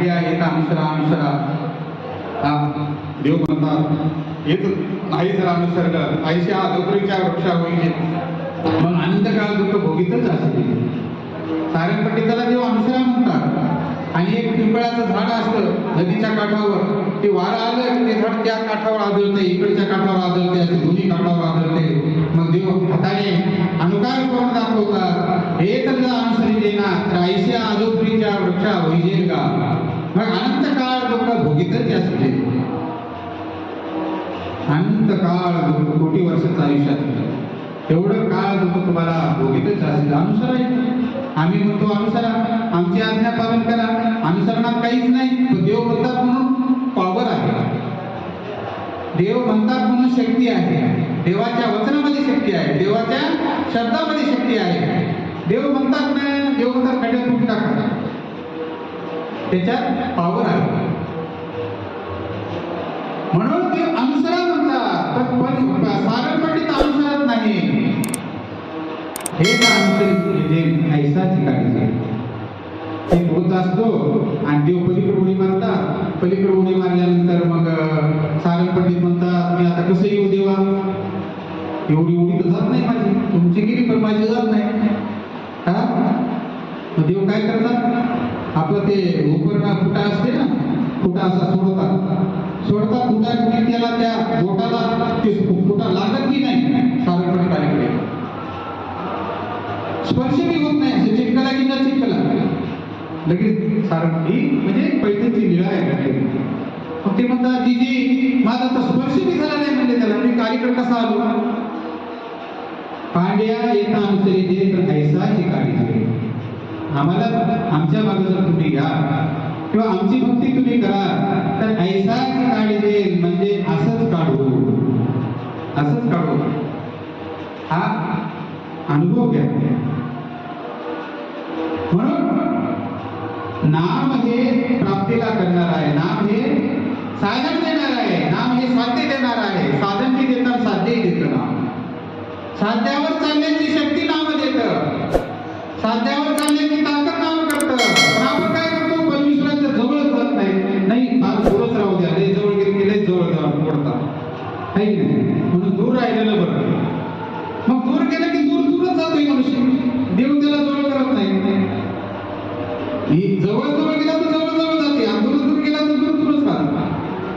पांड्या येता अनुसरा अनुसरा हा देव म्हणतात येत नाही जर अनुसर्ग ऐशा अधोपरीच्या वृक्षा होईल. मग अनंत काळ दुःख भोगीतच असेल सारंगपट्टी त्याला देव अनुसरा म्हणतात. आणि एक पिंपळाचं झाड असतं नदीच्या काठावर. ते वारं आलं की ते झाड त्या काठावर आदळते इकडच्या काठावर आदळते असे दोन्ही काठावर आदळते. मग देव हाताने अनुकार करून दाखवतात. हे तर अनुसरी देणार तर ऐशा अधोपरीच्या वृक्षा होईल का? मग अनंत काळ दुःख भोगीतच असते अनंत काळ कोटी वर्षाचं आयुष्य असतं काळ दुःख तुम्हाला भोगीतच असेल आहे आम्ही म्हणतो अनुसरा. आमची आज्ञा पालन करा. अनुसरणात काहीच नाही. पण देव म्हणतात म्हणून पॉवर आहे. देव म्हणतात म्हणून शक्ती आहे. देवाच्या वचनामध्ये शक्ती आहे. देवाच्या शब्दामध्ये शक्ती आहे. देव म्हणतात ना देव म्हणतात त्याच्यात पॉवर आहे. म्हणून ते अनुसरा म्हणतात पण पण सारंपटीत अनुसरत नाही. हे का अनुसरित एक होत असतो. आणि देव पलीकडे उडी मारतात. पलीकडे उडी मारल्यानंतर मग सारंगपट्टीत म्हणतात मी आता कसं येऊ देवा? एवढी उडी तर जात नाही माझी. तुमची गेली पण माझी जात ते उपरणा फुटा असते ना फुटा असा सोडतात सोडतात फुटा की त्याला त्या बोटाला ते फुटा लागत की नाही पंडित आलीकडे स्पर्श बी होत नाही असं चिटकला की न चिटकला लगेच सारं ही म्हणजे पैठणची लीळा आहे मग ते म्हणतात जीजी माझा तर स्पर्श बी झाला नाही म्हणजे त्याला मी कालीकडे कसा आलो पांड्या येता अनुसरी दे तर ऐसा आम्हाला आमच्या बाजूला तुम्ही घ्या किंवा आमची भक्ती तुम्ही करा तर ऐसा काढी देईल म्हणजे असंच काढू. असंच काढू. हा अनुभव घ्या. म्हणून नाम हे प्राप्तीला करणार आहे. नाम हे साधन देणार आहे. नाम हे साध्य देणार आहे. साधन मी देतात साध्यही देतं नाम साध्यावर चालण्याची शक्ती नाम देतं. साध्यावर चालण्याची ताकद नाम करतं. पण आपण काय करतो? परमेश्वराच्या जवळ जात नाही. नाही फार दूरच राहू द्या. लय जवळ गेले की लय जवळ जाऊन पडतात नाही? म्हणून दूर राहिलेलं बरं. मग दूर गेलं की दूर दूरच जातोय मनुष्य. देव त्याला जवळ करत नाही. ही जवळ जवळ गेला